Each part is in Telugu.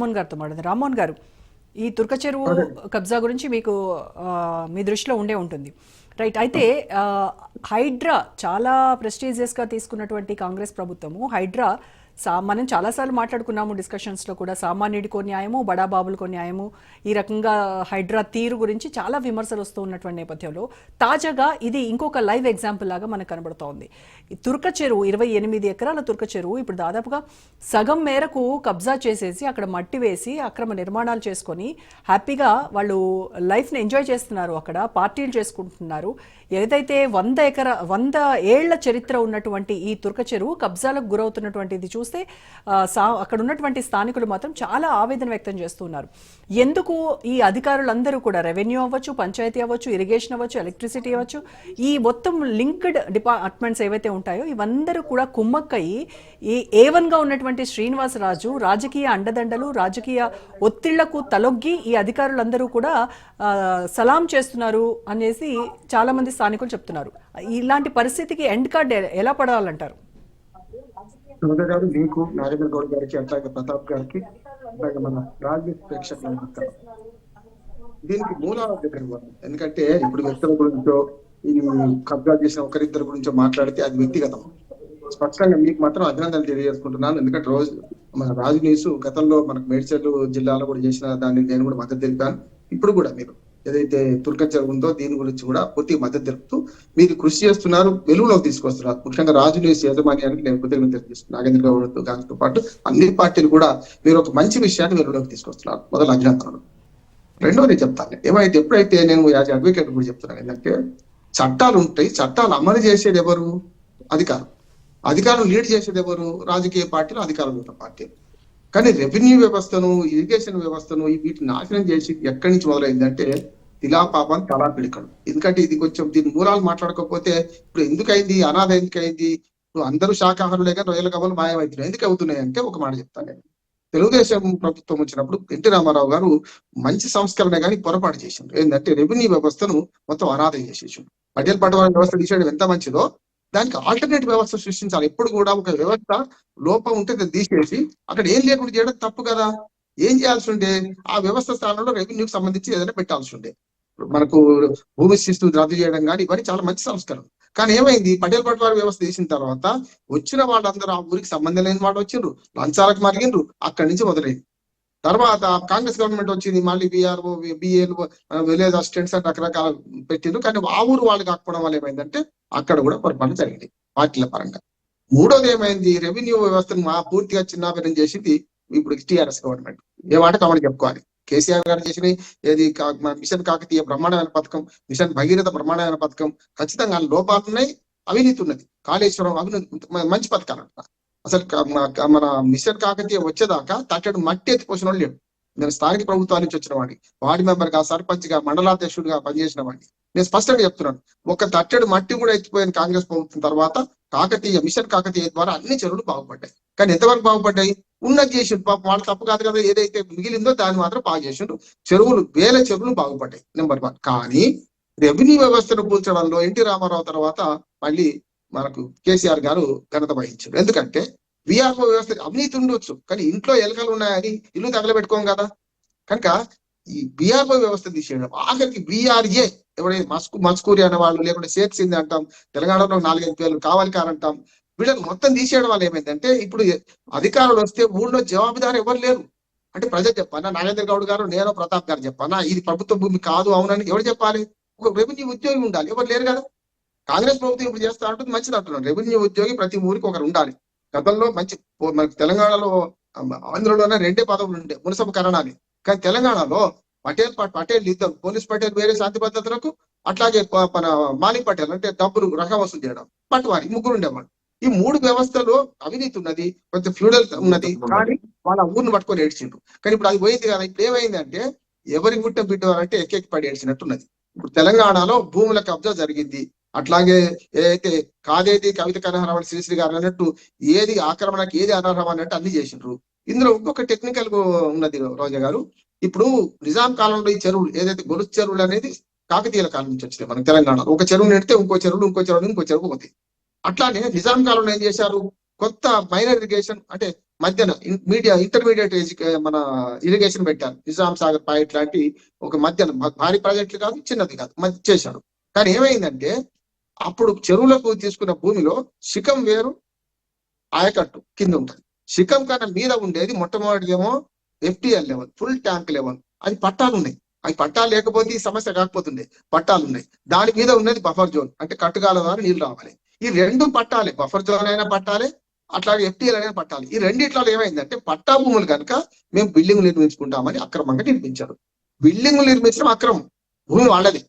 రామ్మోహన్ గారితో మాట్లాడదు రామ్మోహన్ గారు ఈ తుర్క చెరువు కబ్జా గురించి మీకు మీ దృష్టిలో ఉండే ఉంటుంది. రైట్ అయితే హైడ్రా చాలా ప్రెస్టీజియస్గా తీసుకున్నటువంటి కాంగ్రెస్ ప్రభుత్వము హైడ్రా సా మనం చాలాసార్లు మాట్లాడుకున్నాము డిస్కషన్స్లో కూడా. సామాన్యుడికో న్యాయము బడాబాబులకో న్యాయము ఈ రకంగా హైడ్రా తీరు గురించి చాలా విమర్శలు వస్తూ ఉన్నటువంటి నేపథ్యంలో తాజాగా ఇది ఇంకొక లైవ్ ఎగ్జాంపుల్ లాగా మనకు కనబడుతోంది తుర్క చెరువు ఇరవై ఎనిమిది ఎకరాల తుర్క చెరువు ఇప్పుడు దాదాపుగా సగం మేరకు కబ్జా చేసేసి అక్కడ మట్టి వేసి అక్రమ నిర్మాణాలు చేసుకొని హ్యాపీగా వాళ్ళు లైఫ్ని ఎంజాయ్ చేస్తున్నారు అక్కడ పార్టీలు చేసుకుంటున్నారు. ఏదైతే వంద ఎకర వంద ఏళ్ళ చరిత్ర ఉన్నటువంటి ఈ తుర్క చెరువు కబ్జాలకు గురవుతున్నటువంటి ఇది చూస్తే అక్కడ ఉన్నటువంటి స్థానికులు మాత్రం చాలా ఆవేదన వ్యక్తం చేస్తున్నారు. ఎందుకు ఈ అధికారులందరూ కూడా రెవెన్యూ అవ్వచ్చు పంచాయతీ అవ్వచ్చు ఇరిగేషన్ అవ్వచ్చు ఎలక్ట్రిసిటీ అవ్వచ్చు ఈ మొత్తం లింక్డ్ డిపార్ట్మెంట్స్ ఏవైతే ఉంటాయో ఇవందరూ కూడా కుమ్మక్కయి ఈ ఏవన్గా ఉన్నటువంటి శ్రీనివాసరాజు రాజకీయ అండదండలు రాజకీయ ఒత్తిళ్ళకు తలొగ్గి ఈ అధికారులందరూ కూడా సలాం చేస్తున్నారు అనేసి చాలా మంది స్థానికులు చెప్తున్నారు. ఇలాంటి పరిస్థితికి ఎండ్ కార్డ్ ఎలా పడాలంటారు? సుందర్ గారు మీకు నారేంద్ర గౌడ్ గారికి అట్లాగే ప్రతాప్ గారికి అట్లాగే మన రాజకీయ ప్రేక్షకులకు దీనికి మూలాల దగ్గర ఎందుకంటే ఇప్పుడు వ్యక్తుల గురించో ఈ కబ్జా చేసిన ఒకరిద్దరి గురించో మాట్లాడితే అది వ్యక్తిగతం. స్పష్టంగా మీకు మాత్రం అభినందనలు తెలియజేసుకుంటున్నాను. ఎందుకంటే రోజు మన రాజు న్యూస్ గతంలో మనకు మేడ్చల్ జిల్లాలో కూడా చేసిన దాన్ని నేను కూడా మద్దతు తెలిపాను. ఇప్పుడు కూడా మీరు. ఏదైతే తుర్కచర్ ఉందో దీని గురించి కూడా పూర్తిగా మద్దతు తెలుపుతూ మీరు కృషి చేస్తున్నారు వెలుగులోకి తీసుకొస్తున్నారు. ముఖ్యంగా రాజునేసి యాజమాన్యానికి నేను కృతజ్ఞత తెలియజేస్తున్నాను. నాగేంద్ర గౌడ్ గారితో పాటు అన్ని పార్టీలు కూడా మీరు ఒక మంచి విషయాన్ని వెలుగులోకి తీసుకొస్తున్నారు. మొదలు అభినందనలు. రెండోది చెప్తాను. ఏమైతే ఎప్పుడైతే నేను యాజ్ అడ్వకేట్ కూడా చెప్తున్నాను ఏంటంటే చట్టాలు ఉంటాయి. చట్టాలు అమలు చేసేది ఎవరు? అధికారం. అధికారం లీడ్ చేసేది ఎవరు? రాజకీయ పార్టీలు అధికారం ఉన్న పార్టీలు. కానీ రెవెన్యూ వ్యవస్థను ఇరిగేషన్ వ్యవస్థను ఈ వీటిని నాశనం చేసి ఎక్కడి నుంచి మొదలైందంటే తిలా పాపం తలా పిడికడు ఎందుకంటే ఇది కొంచెం దీని మూలాలు మాట్లాడకపోతే ఇప్పుడు ఎందుకైంది అనాథ ఎందుకైంది? ఇప్పుడు అందరూ శాకాహారులే కానీ రొయ్యల కబలు మాయమవుతున్నాయి ఎందుకు అవుతున్నాయి అంటే ఒక మాట చెప్తాను నేను. తెలుగుదేశం ప్రభుత్వం వచ్చినప్పుడు ఎన్టీ రామారావు గారు మంచి సంస్కరణ కానీ పొరపాటు చేసిండు ఏంటంటే రెవెన్యూ వ్యవస్థను మొత్తం అనాథం చేసేసిండు పటేల్ పటవారి వ్యవస్థ తీసేయడం ఎంత మంచిదో దానికి ఆల్టర్నేట్ వ్యవస్థ సృష్టించాలి. ఎప్పుడు కూడా ఒక వ్యవస్థ లోపం ఉంటే దాన్ని తీసేసి అక్కడ ఏం లేకుండా చేయడం తప్పు కదా? ఏం చేయాల్సి ఉండే? ఆ వ్యవస్థ స్థానంలో రెవెన్యూకి సంబంధించి ఏదైనా పెట్టాల్సి ఉండే. మనకు భూమి శిస్తు రద్దు చేయడం కానీ ఇవన్నీ చాలా మంచి సంస్కరణ కానీ ఏమైంది? పటేల్ పటవారి వ్యవస్థ తీసిన తర్వాత వచ్చిన వాళ్ళందరూ ఆ ఊరికి సంబంధం లేని వాళ్ళు వచ్చిండ్రు. లంచాలకు మరిగిండ్రు. అక్కడి నుంచి మొదలైంది. తర్వాత కాంగ్రెస్ గవర్నమెంట్ వచ్చింది మళ్ళీ బీఆర్ఓ బిఏలు విలేజ్ అసిస్టెంట్స్ అని రకరకాల పెట్టిండ్రు. కానీ ఆ ఊరు వాళ్ళు కాకపోవడం వల్ల ఏమైందంటే అక్కడ కూడా పొరపాటు జరిగింది పార్టీల పరంగా. మూడోది ఏమైంది రెవెన్యూ వ్యవస్థను మా పూర్తిగా చిన్నాభిన్నం చేసింది ఇప్పుడు టీఆర్ఎస్ గవర్నమెంట్. ఏ మాట కమని చెప్పుకోవాలి. కేసీఆర్ గారు చేసిన ఏది మిషన్ కాకతీయ బ్రహ్మాండమైన పథకం మిషన్ భగీరథ బ్రహ్మాండమైన పథకం ఖచ్చితంగా లోపాలున్నాయి లోపాలు ఉన్నాయి అవినీతి ఉన్నది. కాళేశ్వరం అవినీతి మంచి పథకాలు అంట అసలు మన- మిషన్ కాకతీయ వచ్చేదాకా తట్టడు మట్టి ఎత్తిపోసిన వాళ్ళు లేడు. నేను స్థానిక ప్రభుత్వాల నుంచి వచ్చిన వాడిని. వార్డు మెంబర్గా సర్పంచ్గా మండలాధ్యక్షుడిగా పనిచేసిన వాడిని. నేను స్పష్టంగా చెప్తున్నాను. ఒక తట్టెడు మట్టి కూడా ఎత్తిపోయిన కాంగ్రెస్ ప్రభుత్వం తర్వాత కాకతీయ మిషన్ కాకతీయ ద్వారా అన్ని చెరువులు బాగుపడ్డాయి. కానీ ఎంతవరకు బాగుపడ్డాయి? ఉన్నది చేసిండు పాపం వాళ్ళు తప్పు కాదు కదా ఏదైతే మిగిలిందో దాన్ని మాత్రం బాగా చేసిండు చెరువులు వేల చెరువులు బాగుపడ్డాయి. Number one. కానీ రెవెన్యూ వ్యవస్థను కూల్చడంలో ఎన్టీ రామారావు తర్వాత మళ్ళీ మనకు కేసీఆర్ గారు ఘనత వహించారు. ఎందుకంటే విఆర్ఓ వ్యవస్థ అవినీతి ఉండొచ్చు కానీ ఇంట్లో ఎలకలు ఉన్నాయని ఇల్లు తగలబెట్టుకోం కదా. కనుక ఈ బిఆర్ఓ వ్యవస్థ తీసేయడం. ఆఖరికి బిఆర్ఏ ఎవరైనా మస్కు మస్కూరి అనే వాళ్ళు లేకుంటే షేక్ సింధ్ అంటాం తెలంగాణలో నాలుగైదు పేర్లు కావాలి కారంటాం వీళ్ళని మొత్తం తీసేయడం వల్ల ఏమైందంటే ఇప్పుడు అధికారులు వస్తే ఊళ్ళో జవాబుదారు ఎవరు లేరు. అంటే ప్రజలు చెప్పానా నాగేంద్ర గౌడ్ గారు నేను ప్రతాప్ గారు చెప్పానా ఇది ప్రభుత్వ భూమి కాదు అవునని ఎవరు చెప్పాలి? ఒక రెవెన్యూ ఉద్యోగి ఉండాలి. ఎవరు లేరు కదా. కాంగ్రెస్ ప్రభుత్వం ఇప్పుడు చేస్తా ఉంటుంది మంచిది అంటున్నాను రెవెన్యూ ఉద్యోగి ప్రతి ఊరికి ఒకరు ఉండాలి. గతంలో మంచి మనకి తెలంగాణలో ఆంధ్రలోనే రెండే పదవులు ఉండే మునసభ కరణాలు కానీ తెలంగాణలో పటేల్ పటేల్ ఇద్దరు. పోలీస్ పటేల్ వేరే శాంతి భద్రతలకు అట్లాగే మన మాలిక్ పటేల్ అంటే డబ్బులు రకం వసూలు చేయడం. పట్టువారి ముగ్గురు ఉండేవాళ్ళు. ఈ మూడు వ్యవస్థలో అవినీతి ఉన్నది కొంచెం ఫ్యూడల్ ఉన్నది. కానీ వాళ్ళ ఊరిని పట్టుకొని ఏడ్చిండ్రు. కానీ ఇప్పుడు అది పోయింది కదా. ఇప్పుడు ఏమైందంటే ఎవరి గుట్ట బిడ్డ అంటే ఎక్కెక్కి పడి ఏడ్చినట్టున్నది. ఇప్పుడు తెలంగాణలో భూముల కబ్జా జరిగింది. అట్లాగే ఏదైతే కాదేది కవిత కనహరం శ్రీశ్రీ గారు అన్నట్టు ఏది ఆక్రమణకి ఏది అనర్హం అన్నట్టు అన్ని చేసిండ్రు. ఇందులో ఇంకొక టెక్నికల్ ఉన్నది రోజా గారు. ఇప్పుడు నిజాం కాలంలో ఈ చెరువులు ఏదైతే గొలుసు చెరువులు అనేది కాకతీయుల కాలం నుంచి వచ్చినాయి మన తెలంగాణలో. ఒక చెరువు నెడితే ఇంకో చెరువులు ఇంకో చెరువు ఇంకో చెరువు పోతాయి. అట్లానే నిజాం కాలంలో ఏం చేశారు? కొత్త మైనర్ ఇరిగేషన్ అంటే మధ్యన మీడియా ఇంటర్మీడియట్ మన ఇరిగేషన్ పెట్టారు. నిజాం సాగర్ పాయింట్ లాంటి ఒక మధ్యన భారీ ప్రాజెక్టులు కాదు చిన్నది కాదు మధ్య చేశాడు కానీ ఏమైందంటే అప్పుడు చెరువులకు తీసుకున్న భూమిలో శిఖం వేరు ఆయకట్టు కింద ఉంటుంది. శిఖం కన్నా మీద ఉండేది మొట్టమొదటి ఏమో FTL level full tank level. అది పట్టాలు ఉన్నాయి. అవి పట్టాలు లేకపోతే ఈ సమస్య కాకపోతుండే. పట్టాలు ఉన్నాయి. దాని మీద ఉన్నది బఫర్ జోన్ అంటే కట్టుగాల ద్వారా నీళ్ళు రావాలి. ఈ రెండు పట్టాలే. బఫర్ జోన్ అయినా పట్టాలే అట్లాగే ఎఫ్టీఎల్ అయినా పట్టాలి. ఈ రెండిట్లో ఏమైందంటే పట్టా భూములు కనుక మేము బిల్డింగ్ నిర్మించుకుంటామని అక్రమంగా నిర్మించారు. బిల్డింగ్ నిర్మించడం అక్రమం. భూమి వాళ్ళది.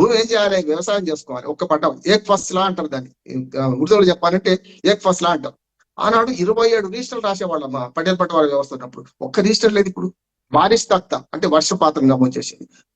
భూమి ఏం చేయాలి? వ్యవసాయం చేసుకోవాలి. ఒక్క పట్టం ఏక్ ఫస్ట్ లా అంటారు దాన్ని. ఇంకా ఉర్దూలో చెప్పాలంటే ఏక్ ఫస్ట్ లా అంటారు. ఆనాడు ఇరవై ఏడు రిజిస్టర్లు రాసేవాళ్ళమ్మ పటేల్ పట్టవారి వ్యవస్థ ఉన్నప్పుడు. ఒక్క రిజిస్టర్ లేదు ఇప్పుడు. బారిష్ తక్త అంటే వర్షపాతం నమోదు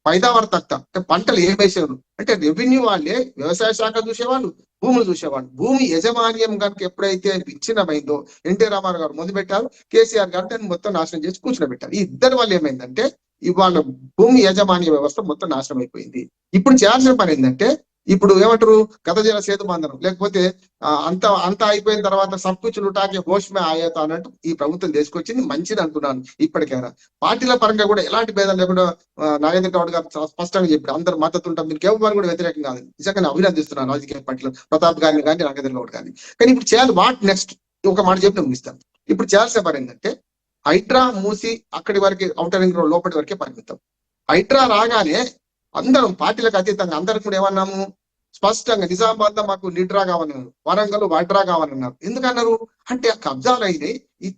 పైదావర తక్త అంటే పంటలు ఏం వేసేవారు అంటే రెవెన్యూ వాళ్ళే వ్యవసాయ శాఖ చూసేవాళ్ళు భూములు చూసేవాళ్ళు. భూమి యజమాన్యం కనుక ఎప్పుడైతే విచ్ఛిన్నమైందో ఎన్టీ రామారావు గారు మొదలు పెట్టారు కేసీఆర్ గారు దాన్ని మొత్తం నాశనం చేసి కూర్చోబెట్టారు ఈ ఇద్దరి వల్ల ఏమైందంటే ఇవాళ భూమి యాజమాన్య వ్యవస్థ మొత్తం నాశనం అయిపోయింది. ఇప్పుడు చేయాల్సిన పని ఏంటంటే ఇప్పుడు ఏమంటారు? గత జల సేతు బంధనం. లేకపోతే అంత అంత అయిపోయిన తర్వాత సబ్కుచ్ లుటాకే హోష్మే ఆయత అన్నట్టు ఈ ప్రభుత్వం తీసుకొచ్చింది. మంచిది అనుకున్నాను ఇప్పటికైనా. పార్టీల పరంగా కూడా ఎలాంటి భేదం లేకుండా నరేంద్ర గౌడ్ గారు స్పష్టంగా చెప్పారు. అందరు మద్దతు ఉంటాం మీరు కేవలం కూడా వ్యతిరేకం కాదు. నిజంగా అభినందిస్తున్నాను రాజకీయ పార్టీలు. ప్రతాప్ గారిని కానీ నరేంద్ర గౌడ్ గారిని కానీ ఇప్పుడు చేయాలి వాట్ నెక్స్ట్? ఒక మాట చెప్పి ముగిస్తాను. ఇప్పుడు చేయాల్సిన పని ఏంటంటే హైడ్రా మూసి అక్కడి వరకు అవుటర్ రింగ్ రోడ్ లోపలి వరకే పరిమితం. హైడ్రా రాగానే అందరం పార్టీలకు అతీతంగా అందరం కూడా ఏమన్నాము? స్పష్టంగా నిజామాబాద్లో మాకు నిడ్రా కావాలన్నారు వరంగల్ వడ్రా కావాలన్నారు. ఎందుకన్నారు? అంటే ఆ కబ్జాలు అయినాయి.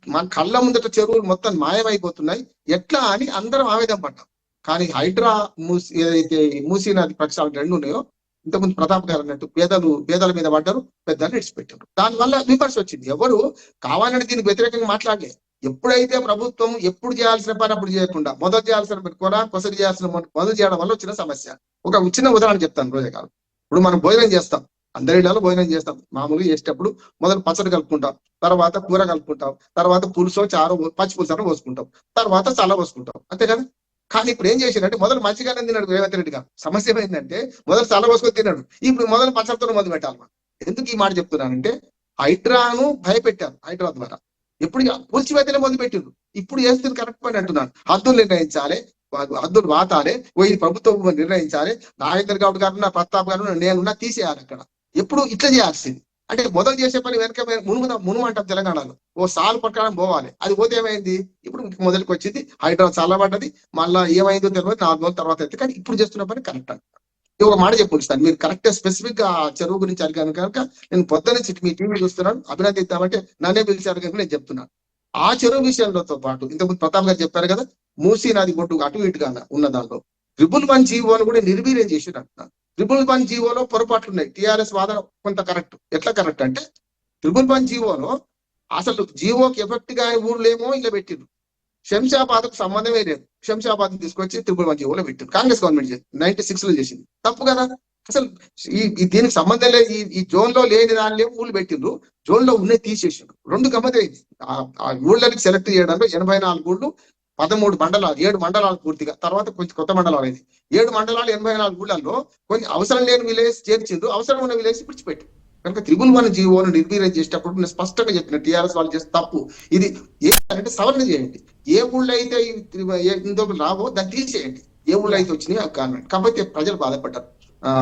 మన కళ్ళ ముందట చెరువులు మొత్తం మాయమైపోతున్నాయి. ఎట్లా అని అందరం ఆవేదన పడ్డాం. కానీ హైడ్రా మూసి ఏదైతే మూసీ నది ప్రక్షాళన రెండు ఉన్నాయో ఇంతకుముందు ప్రతాప్ గారు అన్నట్టు పేదలు పేదల మీద పడ్డారు పెద్దలు విడిచిపెట్టారు. దానివల్ల విమర్శ వచ్చింది. ఎవరు కావాలని దీనికి వ్యతిరేకంగా మాట్లాడలేదు ఎప్పుడైతే ప్రభుత్వం ఎప్పుడు చేయాల్సిన పని అప్పుడు చేయకుండా మొదలు చేయాల్సిన పని కూడా కొసరి చేయాల్సిన మొదలు చేయడం వల్ల వచ్చిన సమస్య. ఒక చిన్న ఉదాహరణ చెప్తాను రోజే కాదు ఇప్పుడు మనం భోజనం చేస్తాం. అందరి ఇళ్ళలో భోజనం చేస్తాం. మామూలుగా చేసేటప్పుడు మొదలు పచ్చడి కలుపుకుంటాం. తర్వాత కూర కలుపుకుంటాం. తర్వాత పులుసో చారు పచ్చి పులుసో పోసుకుంటాం. తర్వాత చల్ల పోసుకుంటాం. అంతే కదా? కానీ ఇప్పుడు ఏం చేసిందంటే మొదలు మంచిగానే తిన్నాడు రేవంత్ రెడ్డి గారు. సమస్య ఏంటంటే మొదలు చల్ల పోసుకొని తిన్నాడు. ఇప్పుడు మొదలు పచ్చడితో మొదలు పెట్టాలి ఎందుకు ఈ మాట చెప్తున్నానంటే హైడ్రాను భయపెట్టారు హైడ్రా ద్వారా. ఎప్పుడు కూల్చివేతనే మొదలు పెట్టిండ్రు ఇప్పుడు చేస్తుంది కరెక్ట్ పని అంటున్నాను. హద్దులు నిర్ణయించాలి హద్దులు వాతాలి ఓ ఇది ప్రభుత్వం నిర్ణయించాలి నాగేంద్ర గౌడ్ గారు నా ప్రతాప్ గారు నేనున్నా తీసేయాలి అక్కడ. ఎప్పుడు ఇట్లా చేయాల్సింది. అంటే మొదలు చేసే పని వెనక మునుము మునుమంటాం తెలంగాణలో. ఓ సాలు ప్రకారం పోవాలి. అది పోతే ఏమైంది? ఇప్పుడు మొదలుకి వచ్చింది హైదరాబాద్ చల్లబడ్డది మళ్ళా ఏమైందో తెలియదు నాలుగు రోజుల తర్వాత అయితే. కానీ ఇప్పుడు చేస్తున్న పని కరెక్ట్ అంట ఒక మాట చెప్పుకుంటాను మీరు కరెక్ట్ స్పెసిఫిక్గా ఆ చెరువు గురించి అడిగాను కనుక నేను పొద్దున నుంచి మీ టీవీ చూస్తున్నాను అభినందిద్దామంటే నన్నే పిలిచారు కనుక నేను చెప్తున్నాను. ఆ చెరువు విషయంలోతో పాటు ఇంతకుముందు ప్రతాప్ గారు చెప్పారు కదా మూసీ నది బొట్టు అటు ఇటుగా ఉన్న దానిలో ట్రిపుల్ వన్ జీవోను కూడా నిర్వీర్యం చేసిన అంటున్నాను ట్రిపుల్ వన్ జీవోలో పొరపాట్లు ఉన్నాయి. టీఆర్ఎస్ వాదన కొంత కరెక్ట్ ఎట్లా కరెక్ట్ అంటే ట్రిపుల్ వన్ జీవోలో అసలు జీవోకి ఎఫెక్ట్గా ఊర్లేమో ఇలా పెట్టిండ్రు. శంషాబాద్కు సంబంధమే లేదు. శంషాబాద్ తీసుకొచ్చి ట్రిపుల్ వన్ జీవోలో పెట్టిండ్రు కాంగ్రెస్ గవర్నమెంట్ చేసింది. నైన్టీ సిక్స్లో చేసింది. తప్పు కదా? అసలు ఈ దీనికి సంబంధం లేదు. ఈ ఈ జోన్లో లేని దానిలో ఊళ్ళు పెట్టిండ్రు. జోన్లో ఉన్నది తీసేసిండ్రు. రెండు గమ్మతే ఆ- ఊళ్ళకి సెలెక్ట్ చేయడంలో ఎనభై నాలుగు ఊళ్ళు పదమూడు మండలాలు ఏడు మండలాలు పూర్తిగా. తర్వాత కొంచెం కొత్త మండలాలు అయింది ఏడు మండలాలు ఎనభై నాలుగు ఊళ్ళల్లో కొన్ని అవసరం లేని విలేజ్ చేర్చిండ్రు. అవసరం ఉన్న విలేజ్ విడిచిపెట్టు కనుక త్రిబుల్ వన్ జీవోను నిర్వీర్యం చేసేటప్పుడు నేను స్పష్టంగా చెప్పిన టీఆర్ఎస్ వాళ్ళు చేస్తే తప్పు. ఇది ఏంటంటే సవరణ చేయండి. ఏ ఊళ్ళో అయితే ఇందుకు రావో దాన్ని తీసేయండి. ఏ ఊళ్ళో అయితే వచ్చినాయి ఆ కారణం. కాకపోతే ప్రజలు బాధపడ్డారు.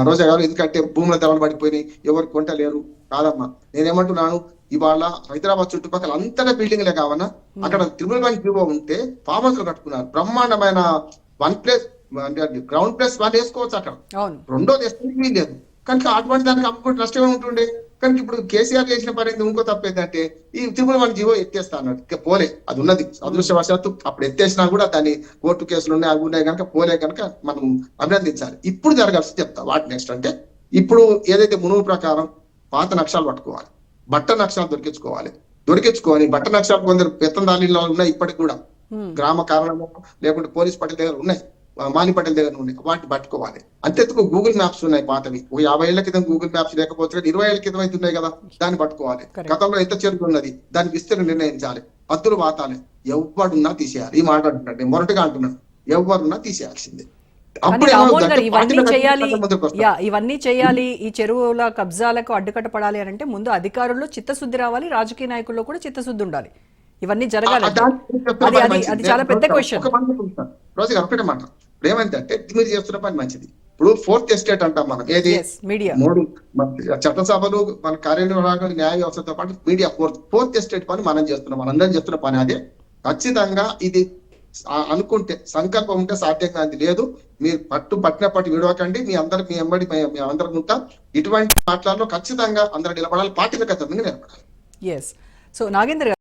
రోజా గారు ఎందుకంటే భూముల ధరలు పడిపోయినాయి. ఎవరు కొంట లేరు కాదమ్మా. నేనేమంటున్నాను? ఇవాళ హైదరాబాద్ చుట్టుపక్కల అంతటా బిల్డింగ్లే కావన్నా అక్కడ త్రిబుల్ వన్ జీవో ఉంటే ఫామ్ హౌస్ కట్టుకున్నారు. బ్రహ్మాండమైన one plus ground plus one వేసుకోవచ్చు అక్కడ. రెండోది వేసుకోవడానికి వీలు లేదు. కనుక అటువంటి దానికి అమ్ముకుంటే నష్టమే ఉంటుండే. కనుక ఇప్పుడు కేసీఆర్ చేసిన పని? ఇంకో తప్పు ఏంటంటే ఈ తిరుమల మన జీవో ఎత్తేస్తా అన్నాడు. ఇక పోలే అది ఉన్నది. అదృష్టవశాత్తు అప్పుడు ఎత్తేసినా కూడా దాని కోర్టు కేసులు ఉన్నాయి అవి ఉన్నాయి కనుక పోలే కనుక మనం అభినందించాలి. ఇప్పుడు జరగాల్సి చెప్తా. వాటి నెక్స్ట్ అంటే ఇప్పుడు ఏదైతే మునుగు ప్రకారం పాత నక్షాలు పట్టుకోవాలి బట్ట నక్షాలు దొరికించుకోవాలి. దొరికించుకొని బట్ట నక్షాలు కొందరు పెత్తందాలీలో ఉన్నాయి ఇప్పటికి కూడా. గ్రామ కారణము లేకుంటే పోలీస్ పటేల్ దగ్గర ఉన్నాయి. ఆ, మాని పటేల్ దగ్గర ఉన్నాయి వాటిని పట్టుకోవాలి. అంతెందుకు గూగుల్ మ్యాప్స్ ఉన్నాయి పాతవి ఓ యాభై ఏళ్ళ క్రితం గూగుల్ మ్యాప్స్ లేకపోతే కానీ ఇరవై ఏళ్ళ క్రితం అయితే ఉన్నాయి కదా? దాన్ని పట్టుకోవాలి. గతంలో ఎంత చెరుకు ఉన్నది? దాని విస్తీర్ణం నిర్ణయించాలి. అద్దులు వాతాలి. ఎవడున్నా తీసేయాలి. ఈ మాట అంటున్నాడు. నేను మొరటుగా అంటున్నాను. ఎవరున్నా తీసేయాల్సిందే. ఇవన్నీ చేయాలి. ఈ చెరువుల కబ్జాలకు అడ్డుకట్ట పడాలి అని అంటే ముందు అధికారుల్లో చిత్తశుద్ధి రావాలి. రాజకీయ నాయకుల్లో కూడా చిత్తశుద్ధి ఉండాలి. ఇవన్నీ జరగాలి. అది చాలా పెద్ద క్వశ్చన్. ఒక. రోజుకి ఒకటే మాట ఇప్పుడు ఏమంటే మీరు చేస్తున్న పని మంచిది. ఇప్పుడు ఫోర్త్ ఎస్టేట్ అంటాం మనం. ఏది? మీడియా మూడు చట్టసభలు మన కార్యనిర్వాహక న్యాయ వ్యవస్థతో పాటు మీడియా ఫోర్త్ ఫోర్త్ ఎస్టేట్ పని మనం చేస్తున్నాం. మనందరం చేస్తున్న పని అదే. ఖచ్చితంగా ఇది అనుకుంటే సంకల్పం ఉంటే సాధ్యంగా అది లేదు. మీరు పట్టు పట్టిన పట్టు విడవకండి. మీ అందరు మీ ఎంబడి మీ- అందరం ఉంటాం. ఇటువంటి మాటలలో ఖచ్చితంగా అందరూ నిలబడాలి. పార్టీలకు ఖచ్చితంగా నిలబడాలి. సో నాగేంద్ర